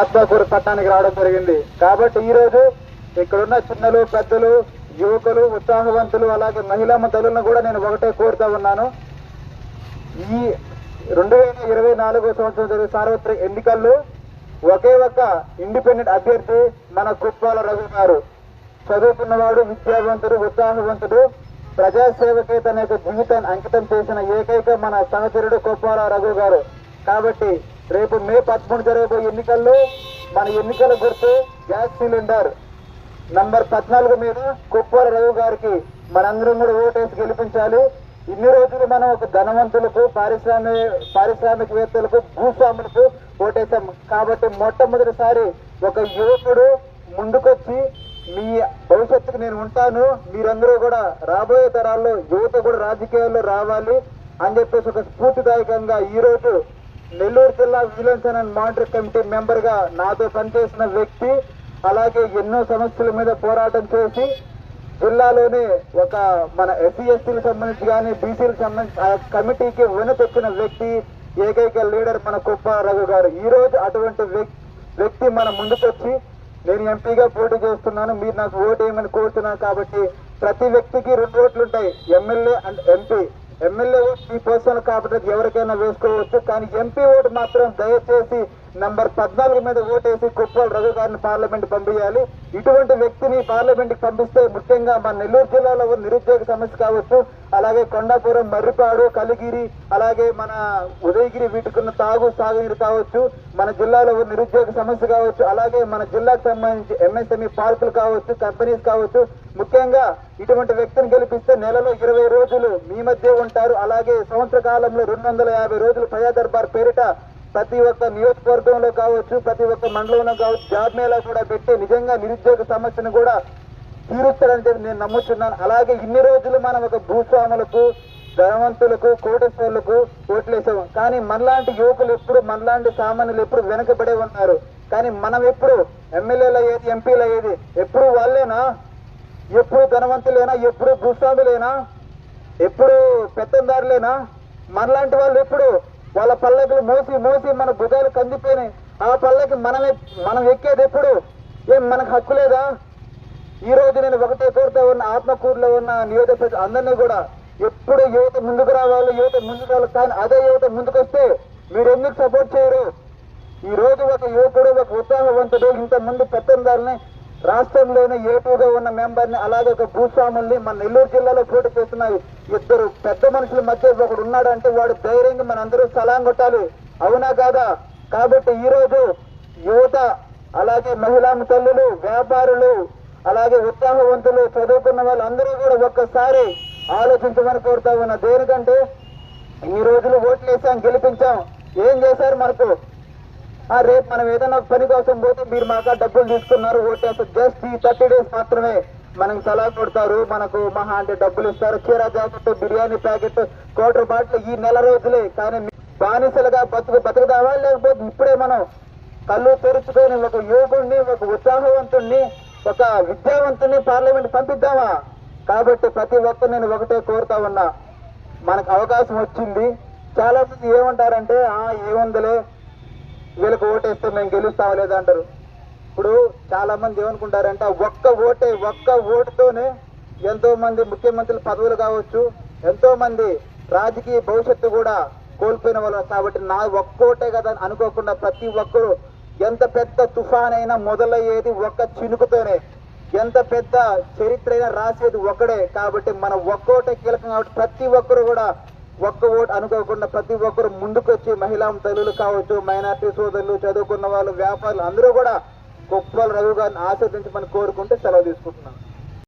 ఆత్మకూరు పట్టణానికి రావడం జరిగింది. కాబట్టి ఈ రోజు ఇక్కడున్న చిన్నలు పెద్దలు యువకులు ఉత్సాహవంతులు అలాగే మహిళా తల్లులను కూడా నేను ఒకటే కోరుతా ఉన్నాను. ఈ రెండు వేల ఇరవై నాలుగో సంవత్సరం జరిగే సార్వత్రిక ఎన్నికల్లో ఒకే ఒక్క ఇండిపెండెంట్ అభ్యర్థి మన కుప్పాల రఘు గారు. చదువుకున్నవాడు విద్యావంతుడు ఉత్సాహవంతుడు ప్రజాసేవకే తన యొక్క జీవితాన్ని అంకితం చేసిన ఏకైక మన సహచరుడు కుప్పాల రఘు గారు. కాబట్టి రేపు మే పదమూడు జరగబోయే ఎన్నికల్లో మన ఎన్నికల గుర్తు గ్యాస్ సిలిండర్. నంబర్ పద్నాలుగు మీద కుప్పాల రవి గారికి మనందరం కూడా ఓటేసి గెలిపించాలి. ఇన్ని రోజులు మనం ఒక ధనవంతులకు పారిశ్రామిక పారిశ్రామికవేత్తలకు భూస్వాములకు ఓటేసాం. కాబట్టి మొట్టమొదటిసారి ఒక యువకుడు ముందుకొచ్చి మీ భవిష్యత్తుకు నేను ఉంటాను. మీరందరూ కూడా రాబోయే తరాల్లో యువత కూడా రాజకీయాల్లో రావాలి అని చెప్పేసి ఒక స్ఫూర్తిదాయకంగా ఈరోజు నెల్లూరు జిల్లా విజిలెన్స్ అండ్ మానిటరింగ్ కమిటీ మెంబర్గా నాతో పనిచేసిన వ్యక్తి అలాగే ఎన్నో సమస్యల మీద పోరాటం చేసి జిల్లాలోనే ఒక మన ఎస్సీ ఎస్టీలకు సంబంధించి కానీ బీసీలకు సంబంధించి ఆ కమిటీకి వెనుతెచ్చిన వ్యక్తి ఏకైక లీడర్ మన కుప్ప రఘు గారు. ఈ రోజు అటువంటి వ్యక్తి మన ముందుకొచ్చి నేను ఎంపీగా పోటీ చేస్తున్నాను మీరు నాకు ఓటు వేయమని కోరుతున్నాను కాబట్టి ప్రతి వ్యక్తికి రెండు ఓట్లు ఉంటాయి MLA and MP. MLA vote me personal కాబట్టి ఎవరికైనా వేసుకోవచ్చు. కానీ ఎంపీ ఓటు మాత్రం దయచేసి నంబర్ పద్నాలుగు మీద ఓటేసి కుప్పాల రఘు గారిని పార్లమెంట్ పంపించాలి ఇటువంటి వ్యక్తిని పార్లమెంట్కి పంపిస్తే ముఖ్యంగా మన నెల్లూరు జిల్లాలో నిరుద్యోగ సమస్య కావచ్చు అలాగే కొండాపురం మర్రిపాడు కలిగిరి అలాగే మన ఉదయగిరి వీటికున్న తాగు సాగునీరు కావచ్చు మన జిల్లాలో ఉన్న నిరుద్యోగ సమస్య కావచ్చు అలాగే మన జిల్లాకు సంబంధించి ఎంఎస్ఎంఈ పార్కులు కావచ్చు కంపెనీస్ కావచ్చు ముఖ్యంగా ఇటువంటి వ్యక్తిని గెలిపిస్తే నెలలో ఇరవై రోజులు మీ మధ్య ఉంటారు. అలాగే సంవత్సర కాలంలో రెండు వందల యాభై రోజులు ప్రజా దర్బార్ పేరిట ప్రతి ఒక్క నియోజకవర్గంలో కావచ్చు ప్రతి ఒక్క మండలంలో కావచ్చు జాబ్ మేళా కూడా పెట్టి నిజంగా నిరుద్యోగ సమస్యను కూడా తీరుస్తాడని చెప్పి నేను నమ్ముతున్నాను అలాగే ఇన్ని రోజులు మనం ఒక భూస్వాములకు ధనవంతులకు కోటేశ్వర్లకు ఓట్లేసాము కానీ మనలాంటి యువకులు ఎప్పుడు మనలాంటి సామాన్యులు ఎప్పుడు వెనకబడే ఉన్నారు. కానీ మనం ఎప్పుడు ఎమ్మెల్యేలు అయ్యేది ఎంపీలు అయ్యేది ఎప్పుడు వాళ్ళేనా? ఎప్పుడు ధనవంతులేనా? ఎప్పుడు భూస్వాములేనా? ఎప్పుడు పెత్తందారులేనా? మనలాంటి వాళ్ళు ఎప్పుడు వాళ్ళ పల్లకులు మోసి మోసి మన భుజాలు కందిపోయినాయి. ఆ పల్లకి మనమే మనం ఎక్కేది ఎప్పుడు? ఏం మనకు హక్కు లేదా? ఈ రోజు నేను ఒకటే కోరుతా ఉన్న ఆత్మకూరులో ఉన్న నియోజక అందరినీ కూడా ఎప్పుడు యువత ముందుకు రావాలి యువత ముందుకు రావాలి కానీ అదే యువత ముందుకు వస్తే మీరు ఎందుకు సపోర్ట్ చేయరు? ఈ రోజు ఒక యువకుడు ఒక ఉత్సాహవంతుడు ఇంతమంది పెత్తందారుని రాష్ట్రంలోనే ఏపీగా ఉన్న మెంబర్ని అలాగే ఒక భూస్వాముల్ని మన నెల్లూరు జిల్లాలో పోటీ చేస్తున్న ఇద్దరు పెద్ద మనుషుల మధ్య ఒకడు ఉన్నాడంటే వాడు ధైర్యంగా మనందరూ సలాం కొట్టాలి. అవునా కాదా? కాబట్టి ఈ రోజు యువత అలాగే మహిళా తల్లులు వ్యాపారులు అలాగే ఉత్సాహవంతులు చదువుకున్న వాళ్ళందరూ కూడా ఒక్కసారి ఆలోచించమని కోరుతా ఉన్నా. దేనికంటే ఈ రోజులు ఓట్లు వేసాం గెలిపించాం. ఏం చేశారు మనకు? ఆ రేపు మనం ఏదైనా పని కోసం పోతే మీరు మాకు డబ్బులు తీసుకున్నారు ఓటేస్తారు జస్ట్ ఈ థర్టీ డేస్ మాత్రమే మనకు సలహా కొడతారు. మనకు మహా అంటే డబ్బులు ఇస్తారు. చీర jacket biryani packet quarter bottle ఈ నెల రోజులే. కానీ బానిసలుగా బతుకు బతుకుదావా లేకపోతే ఇప్పుడే మనం కళ్ళు తెరుచుకొని ఒక యువకుడిని ఒక ఉత్సాహవంతుణ్ణి ఒక విద్యావంతుని పార్లమెంట్ పంపిద్దామా? కాబట్టి ప్రతి ఒక్కరు నేను ఒకటే కోరుతా ఉన్నా. మనకు అవకాశం వచ్చింది. చాలా మంది ఏమంటారంటే ఆ ఏముందిలే? వీళ్ళకి ఓటేస్తే మేము గెలుస్తావా లేదా? అంటారు. ఇప్పుడు చాలా మంది ఏమనుకుంటారంటే ఆ ఒక్క ఓటే ఒక్క ఓటుతోనే ఎంతో మంది ముఖ్యమంత్రులు పదవులు కావచ్చు. ఎంతో మంది రాజకీయ భవిష్యత్తు కూడా కోల్పోయిన వాళ్ళు కాబట్టి నా ఒక్కోటే కదా అని అనుకోకుండా ప్రతి ఒక్కరు ఎంత పెద్ద తుఫాన్ అయినా మొదలయ్యేది ఒక్క చినుకుతోనే. ఎంత పెద్ద చరిత్ర అయినా రాసేది ఒక్కడే కాబట్టి మన ఒక్కోటే కీలకం కాబట్టి ప్రతి ఒక్కరు కూడా ఒక్క ఓటు అనుకోకుండా ప్రతి ఒక్కరు ముందుకొచ్చి మహిళా తల్లులు కావచ్చు మైనార్టీ సోదరులు చదువుకున్న వాళ్ళు వ్యాపారులు అందరూ కూడా గొప్ప రఘు గారిని ఆస్వాదించమని కోరుకుంటే సెలవు తీసుకుంటున్నాను.